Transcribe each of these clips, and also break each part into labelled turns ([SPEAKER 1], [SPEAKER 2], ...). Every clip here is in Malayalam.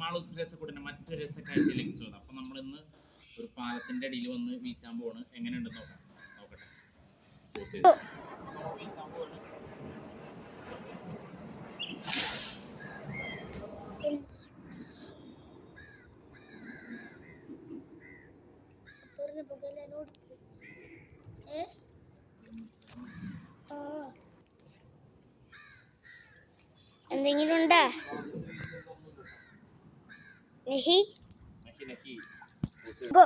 [SPEAKER 1] മാളൂസ് രസക്കൂട്ടിന്റെ മറ്റൊരു രസക്കാഴ്ചയിലേക്ക് സ്വാഗതം. അപ്പൊ നമ്മൾ ഇന്ന് ഒരു പാലത്തിന്റെ അടിയിൽ വന്ന് വീശാൻ പോവാണ്. എങ്ങനെയുണ്ടെന്ന് നോക്കാം. നോക്കട്ടെ. വീശാൻ പോവാണ്.
[SPEAKER 2] എന്തെങ്കിലും ഉണ്ടാ? നെഹി
[SPEAKER 1] നക്കി നക്കി.
[SPEAKER 2] ഗോ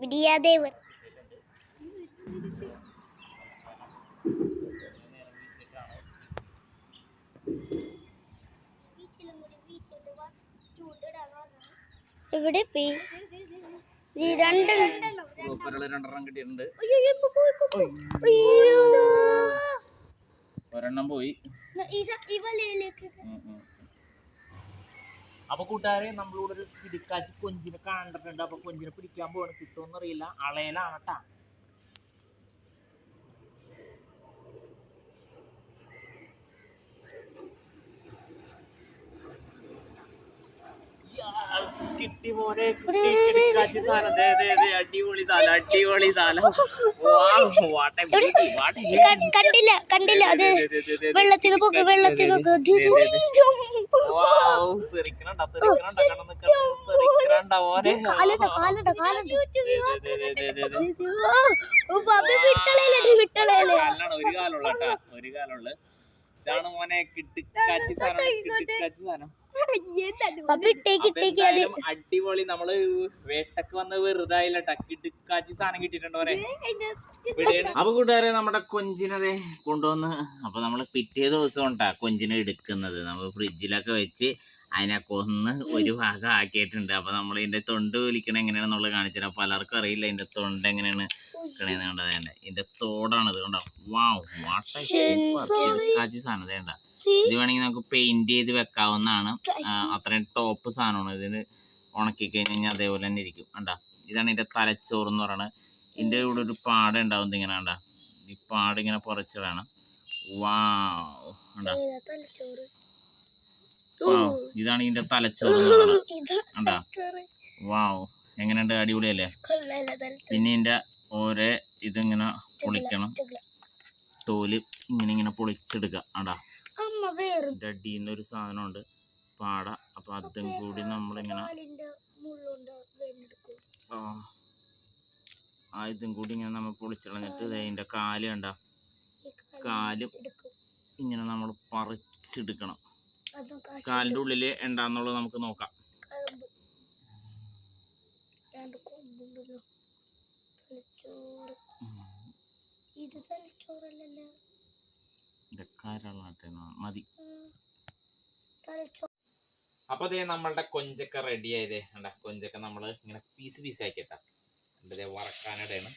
[SPEAKER 2] വിദ്യാദേവൻ എവിടെ? പേ.
[SPEAKER 1] രണ്ടെണ്ണം രണ്ടെണ്ണം കിട്ടിയിട്ടുണ്ട്.
[SPEAKER 2] അയ്യോ.
[SPEAKER 1] ഒരെണ്ണം പോയി. അപ്പൊ കൂട്ടുകാരെ നമ്മളോട് ഒരു പിടിക്കാച്ചി കൊഞ്ചിനെ കണ്ടിട്ടുണ്ട്. അപ്പൊ കൊഞ്ചിനെ പിടിക്കാൻ പോവാണ്. കിട്ടുമെന്നറിയില്ല അളയിലാണ് കേട്ടാ കിട്ടി മോനെ കിട്ടി കിടക്കാച്ചി സാധനം ദേ, ദേ, ദേ, അടിപൊളി സാധനം അടിപൊളി സാധനം Wow, what a beauty, what
[SPEAKER 2] കണ്ടില്ല കണ്ടില്ല അത് വെള്ളത്തിൽ
[SPEAKER 1] ദേ,
[SPEAKER 2] വെള്ളത്തിൽ
[SPEAKER 1] കാലിനാണ് ഒരു കാലുള്ള ഒരു കാലുള്ള ഇതാണ് മോനെ കിട്ടിക്കാച്ചി സാധനം. കിട്ടിക്കാച്ചി സാധനം. അടിപൊളി. നമ്മൾ വേട്ടക്ക് വന്ന വെറുതെ കിട്ടിക്കാച്ചി സാധനം കിട്ടിട്ടുണ്ടോ അപ്പൊ കൂട്ടുകാരെ നമ്മുടെ കൊഞ്ചിനെ കൊണ്ടുവന്ന് അപ്പൊ നമ്മൾ പിറ്റേ ദിവസം ഉണ്ടാ കൊഞ്ചിനെ എടുക്കുന്നത്. നമ്മൾ ഫ്രിഡ്ജിലൊക്കെ വെച്ച് അതിനെ കൊന്ന് ഒരു ഭാഗം ആക്കിയിട്ടുണ്ട്. അപ്പൊ നമ്മൾ ഇതിന്റെ തൊണ്ട് വിളിക്കണ എങ്ങനെയാണെന്നുള്ളത് കാണിച്ചു പലർക്കും അറിയില്ല ഇതിന്റെ തൊണ്ട് എങ്ങനെയാണ് കിണന്ന് കണ്ടത് വേണ്ട ഇതിന്റെ തോടാണ് ഇത് കണ്ടോ. വാവ് കാച്ചി സാധനം വേണ്ട ഇത് വേണമെങ്കിൽ നമുക്ക് പെയിന്റ് ചെയ്ത് വെക്കാവുന്നതാണ്. അത്രയും ടോപ്പ് സാധനമാണ്. ഇതിന് ഉണക്കി കഴിഞ്ഞാൽ അതേപോലെ തന്നെ ഇരിക്കും. കണ്ടാ? ഇതാണ് ഇതിന്റെ തലച്ചോറ് എന്ന് പറയുന്നത് ഇതിന്റെ കൂടെ ഒരു പാട ഉണ്ടാവും ഇങ്ങനെ കണ്ട. ഈ പാട ഇങ്ങനെ പുറച്ചിടാണ് വാവ്. കണ്ടാ? ഇതാണ് ഇതിന്റെ തലച്ചോറ് കണ്ടാ? വാവ്. എങ്ങനെയുണ്ട്? അടിപൊളിയല്ലേ? പിന്നെ ഇതിന്റെ ഓരോ ഇതിങ്ങനെ പൊളിക്കണം. തോൽ ഇങ്ങനെ ഇങ്ങനെ പൊളിച്ചെടുക്കുക ആടാ
[SPEAKER 2] വേറെ.
[SPEAKER 1] ഇതിന്റെ അടിയിൽ സാധനമുണ്ട്. പാട. അപ്പൊ അതും കൂടി നമ്മളിങ്ങനെ ആ, ആ ഇതും കൂടി ഇങ്ങനെ നമ്മൾ പൊളിച്ചളഞ്ഞിട്ട് ഇതിന്റെ കാൽ കണ്ട.
[SPEAKER 2] കാൽ
[SPEAKER 1] ഇങ്ങനെ നമ്മൾ പറിച്ചെടുക്കണം. കാലിന്റെ ഉള്ളിൽ എന്താന്നുള്ളത് നമുക്ക് നോക്കാം.
[SPEAKER 2] രണ്ട് കൊമ്പുണ്ടല്ലോ. തലച്ചോറ്. ഇത് തലച്ചോറല്ലല്ലോ.
[SPEAKER 1] മതി.
[SPEAKER 2] തലച്ചോറ്
[SPEAKER 1] അപ്പൊ ദേ നമ്മളുടെ കൊഞ്ചൊക്കെ റെഡി ആയതേ കണ്ട കൊഞ്ചൊക്കെ നമ്മൾ ഇങ്ങനെ പീസ് പീസ് ആക്കിട്ടാ ദേ വറക്കാനിടയാണ്.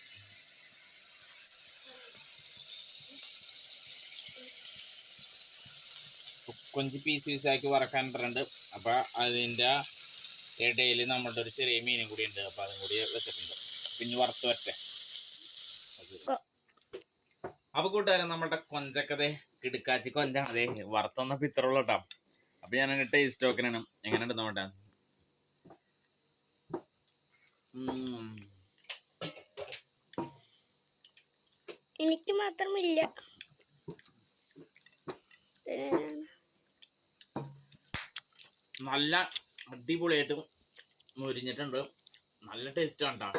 [SPEAKER 1] കൊഞ്ച് പീസ് പീസ് ആക്കി വറക്കാനിട്ടുണ്ട് അപ്പൊ അതിന്റെ ഇടയിൽ നമ്മളുടെ ഒരു ചെറിയ മീനും കൂടി ഉണ്ട് അപ്പൊ അതും കൂടി വെച്ചിട്ടുണ്ട്. പിന്നെ വറുത്ത് അത്. അപ്പൊ കൂട്ടുകാരൻ നമ്മളുടെ കൊഞ്ചക്കതേ കിടുക്കാച്ചി കൊഞ്ചാണതേ അതേ ഇത്ര ഉള്ളൂ കേട്ടോ. അപ്പൊ ഞാൻ ടേസ്റ്റ് നോക്കണാണ്. എങ്ങനെയുണ്ട് നോട്ടെ
[SPEAKER 2] എനിക്ക് മാത്രമില്ല.
[SPEAKER 1] നല്ല അടിപൊളിയായിട്ട് മുരിഞ്ഞിട്ടുണ്ട്. നല്ല ടേസ്റ്റ് ആണ് കേട്ടോ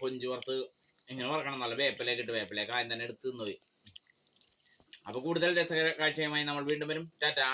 [SPEAKER 1] പുറത്ത് എങ്ങനെ വറക്കണം. നല്ല വേപ്പിലേക്ക് ഇട്ട് വേപ്പിലേക്ക് ആദ്യം തന്നെ എടുത്ത് തിന്നുപോയി. അപ്പൊ കൂടുതൽ രസകര കാഴ്ചയുമായി നമ്മൾ വീണ്ടും വരും. ടാറ്റാ.